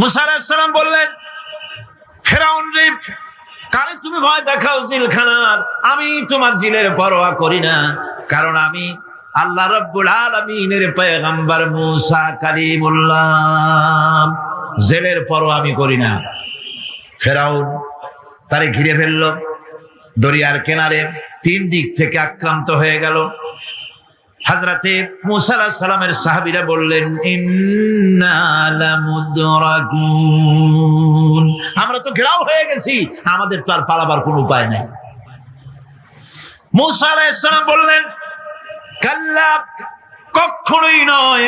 মুসা আলাহিসাল্লাম বললেন, ফেরাউন কারে তুমি ভয় দেখাও জিলখানার? আমি তোমার জিলের পরোয়া করি না, কারণ আমি আল্লাহ রব্বুল আলমিনের পয়গম্বর মুসা কালিমুল্লাহ। জেলের পরোয়া আমি করি না। ফেরাউন তারে ঘিরে ফেলল, দরিয়ার কিনারে তিন দিক থেকে আক্রান্ত হয়ে গেল। হাজরাতে মুসা আলাহিস সালামের সাহাবীরা বললেন আমরা তো ঘেরাও হয়ে গেছি, আমাদের তো আর পালাবার কোনো উপায় নাই। মুসা বললেন, কাল্লা কখনোই নয়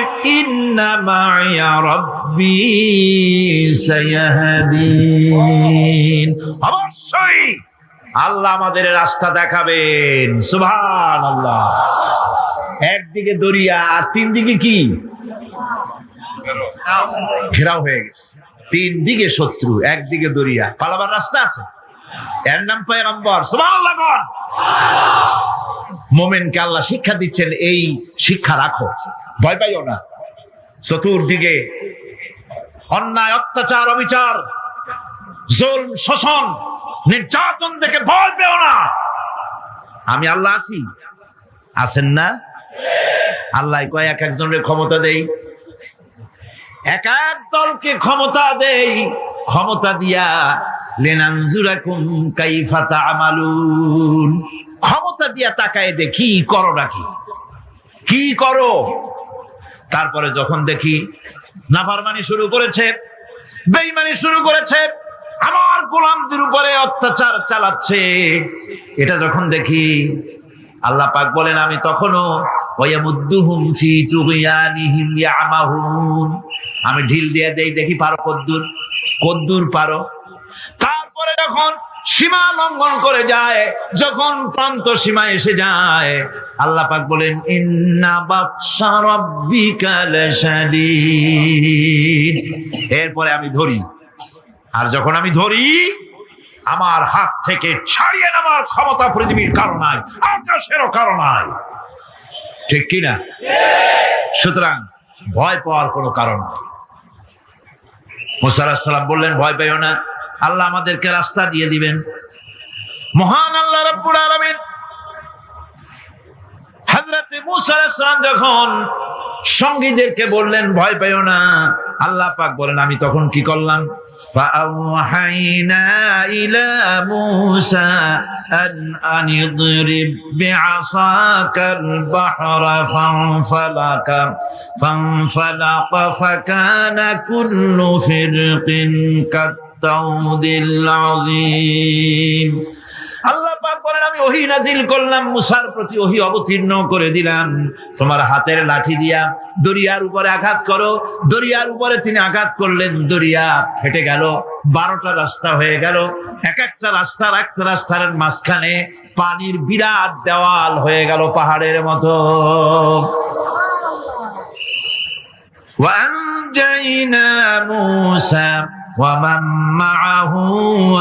অবশ্যই আল্লাহ আমাদের রাস্তা দেখাবেন, সুবহানাল্লাহ। একদিকে দরিয়া, আর তিন দিকে কি? ঘেরাও হয়ে গেছে। তিন দিকে শত্রু একদিকে দরিয়া। পালাবার রাস্তা আছে? এর নাম পয়গম্বর। মোমেনকে আল্লাহ শিক্ষা দিচ্ছেন, এই শিক্ষা রাখো। ভয় পাইও না। চতুর্দিকে অন্যায়, অত্যাচার, অবিচার জোল শোষণ, নির্যাতন থেকে ভয় পেও না। আমি আল্লাহ আছি। আছেন না? আল্লাহ কয়, এক একজনের ক্ষমতা দেই। এক এক দলকে ক্ষমতা দেই। ক্ষমতা দিয়া ক্ষমতা দিয়া তাকায় দেখি, করো নাকি? কি করো? তারপরে যখন দেখি, নাফারমানি শুরু করেছে বেইমানি শুরু করেছে, আমার গোলামদের উপরে অত্যাচার চালাচ্ছে। এটা যখন দেখি, আল্লাহ পাক বলেন, আমি তখনও ওয়ামুদ্দুহুম ফি তুগয়ানিহিম ইয়ামাহুন আমি ঢিল দিয়ে দেই, দেখি পারো কদ্দুর? কদ্দুর পারো? তারপরে যখন সীমা লঙ্ঘন করে যায়, যখন প্রান্ত সীমা এসে যায়, আল্লাহ পাক বলেন, ইন্না বাদশা রাব্বিকা লাশাদীদ। এরপরে আমি ধরি। আর যখন আমি ধরি, আমার হাত থেকে ছাড়িয়ে নেওয়ার ক্ষমতা পৃথিবীর কারণ নাই, আকাশেরও কারণ নাই। ঠিক কিনা? সুতরাং ভয় পাওয়ার কোনো কারণ নাই। মুসারাম বললেন, ভয় পেও না। আল্লাহ আমাদেরকে রাস্তা দিয়ে দিবেন। মহান আল্লাহ রব্বুল আলামিন হযরতে মুসা আলাইহিস যখন সঙ্গীদেরকে বললেন, ভয় পাইও না, আল্লাহ পাক বলেন, আমি তখন কি করলাম? فأوحينا إلى موسى أن أن اضرب بعصاك البحر فانفلق فانفلق فكان كل فرق كالتوض العظيم. বলেন আমি ওহি নাজিল করলাম মুসার প্রতি ওহি অবতীর্ণ করে দিলাম তোমার হাতের লাঠি দিয়া দরিয়ার উপরে আঘাত করো দরিয়ার উপরে তিনি আঘাত করলেন দরিয়া ফেটে গেল বারোটা রাস্তা হয়ে গেল এক একটা রাস্তার একটা রাস্তার মাঝখানে পানির বিরাট দেওয়াল হয়ে গেল পাহাড়ের মতো وأنجينا موسى ومن معه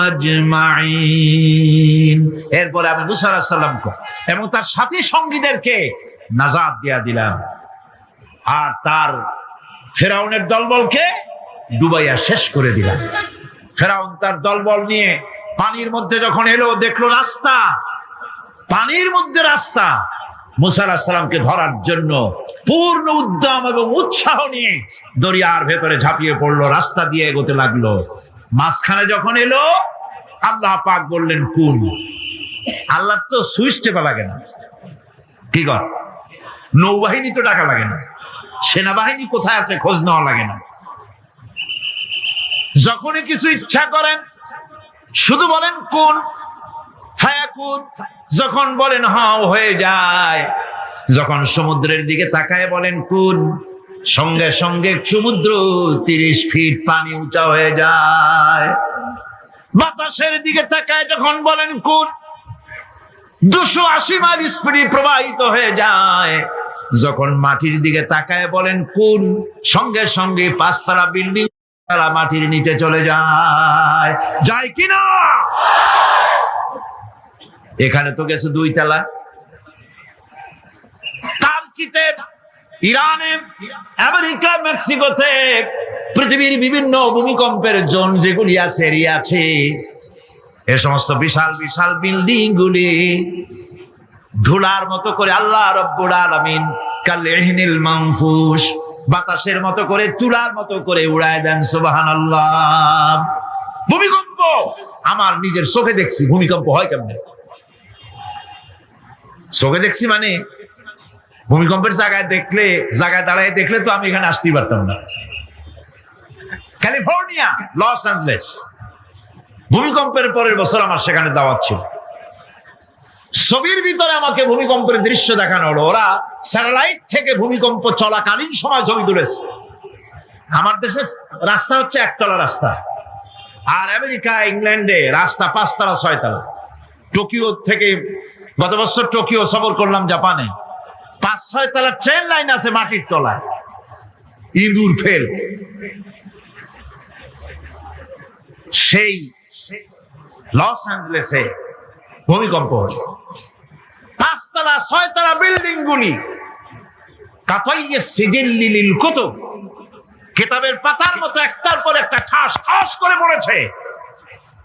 أجمعين এরপরে আমি মুসা আলাইহিস সালামকে এবং তার সাথী সঙ্গীদেরকে নাজাত দিয়া দিলাম আর তার ফেরাউনের দলবলকে ডুবাইয়া শেষ করে দিলাম ফেরাউন তার দলবল নিয়ে পানির মধ্যে যখন এলো দেখলো রাস্তা পানির মধ্যে রাস্তা মুসা আলাহিস ধরার জন্য পূর্ণ উদ্যম এবং উৎসাহ নিয়ে দরিয়ার ভেতরে ঝাঁপিয়ে পড়ল, রাস্তা দিয়ে এগোতে লাগল। মাঝখানে যখন এলো, আল্লাহ পাক বললেন কোন আল্লাহ তো সুইচ টেপা লাগে না। কি কর? নৌবাহিনী তো টাকা লাগে না। সেনাবাহিনী কোথায় আছে খোঁজ নেওয়া লাগে না। যখনই কিছু ইচ্ছা করেন, শুধু বলেন কোন ফায়াকুন যখন বলেন হাও হয়ে যায়, যখন সমুদ্রের দিকে তাকায় বলেন কোন সঙ্গে সঙ্গে সমুদ্র তিরিশ ফিট পানি উঁচা হয়ে যায়। বাতাসের দিকে তাকায় যখন বলেন কোন দুশো আশি মাইল স্পিডে প্রবাহিত হয়ে যায়। যখন মাটির দিকে তাকায় বলেন কোন সঙ্গে সঙ্গে পাঁচতলা বিল্ডিং তারা মাটির নিচে চলে যায়। যায় কিনা? এখানে তো গেছে দুই তালা। তার কিতে ইরানে, আমেরিকা, মেক্সিকোতে, পৃথিবীর বিভিন্ন ভূমিকম্পের জোন যেগুলি আছে আছে। এ সমস্ত বিশাল বিশাল বিল্ডিং গুলি ধুলার মতো করে আল্লাহ রব্বুল আলামিন কালেহিনিল মানফুস বাতাসের মতো করে তুলার মতো করে উড়ায় দেন, সুবহানাল্লাহ। ভূমিকম্প! আমার নিজের চোখে দেখছি, ভূমিকম্প হয় কেমনে? চোখে দেখছি মানে ভূমিকম্পের জায়গায় দেখলে, জায়গায় দাঁড়ায় দেখলে তো আমি এখানে আসতেই পারতাম না। California, Los Angeles. ভূমিকম্পের পরের বছর আমার সেখানে দাওয়াত ছিল। ছবির ভিতরে আমাকে ভূমিকম্পের দৃশ্য দেখানো হলো। ওরা স্যাটেলাইট থেকে ভূমিকম্প চলাকালীন সময় ছবি তুলেছে। আমার দেশে রাস্তা হচ্ছে একতলা রাস্তা। আর আমেরিকা, ইংল্যান্ডে রাস্তা পাঁচতলা, ছয়তলা। টোকিও থেকে গত বছর টোকিও সফর করলাম জাপানে। পাঁচ, ছয় তলা ট্রেন লাইন আছে মাটির তলায়। ইঁদুর ফেল। সেই লস অ্যাঞ্জেলেসে ভূমিকম্প হল। পাঁচতলা, ছয়তলা বিল্ডিং গুলি। কেতাবের পাতার মতো একটার পর একটা ঠাস ঠাস করে পড়েছে।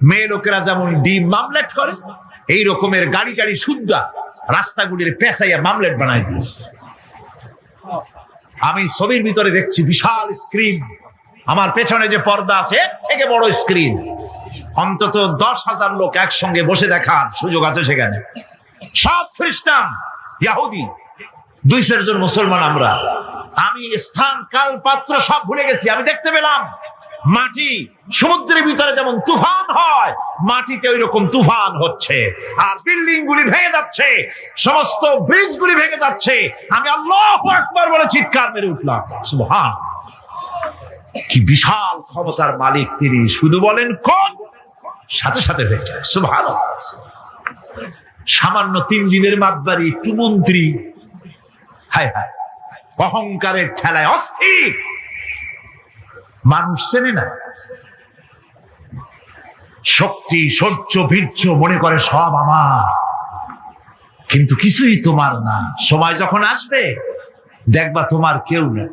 মেয়ে লোকেরা যেমন ডিম মামলেট করে এই রকমের গাড়ি গাড়ি শুদ্ধা রাস্তাগুলির পেঁচাইয়া মামলেট বানাই দিয়েছে। আমি ছবির ভিতরে দেখছি বিশাল স্ক্রিন আমার পেছনে যে পর্দা আছে, এর থেকে বড় স্ক্রিন অন্তত দশ হাজার লোক একসঙ্গে বসে দেখার সুযোগ আছে সেখানে। সব খ্রিস্টান, ইয়াহুদি, দুই চারজন মুসলমান আমরা। আমি স্থান, কাল, পাত্র সব ভুলে গেছি, আমি দেখতে পেলাম। মাটি সমুদ্রের ভিতরে যেমন তুফান হয়, মাটিতে ওই রকম তুফান হচ্ছে। আর বিল্ডিং গুলি ভেঙে যাচ্ছে, সমস্ত ব্রিজ গুলি ভেঙে যাচ্ছে। আমি আল্লাহ একবার বলে চিৎকার মেরে উঠলাম। কি বিশাল ক্ষমতার মালিক তিনি। শুধু বলেন কোন? সাথে সাথে হয়ে যায়। সুবহান। সামান্য তিন দিনের মাতবাড়ি, একটু মন্ত্রী। হায় হায়। অহংকারের ঠেলায় অস্থির। মানুষ চেনে না। শক্তি সহ্য বীর্য মনে করে সব আমার। কিন্তু কিছুই তোমার না। সময় যখন আসবে, দেখবা তোমার কেউ না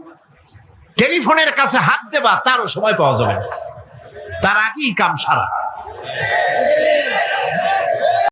টেলিফোনের কাছে হাত দেবা, তারও সময় পাওয়া যাবে তার আগেই কাম সারা।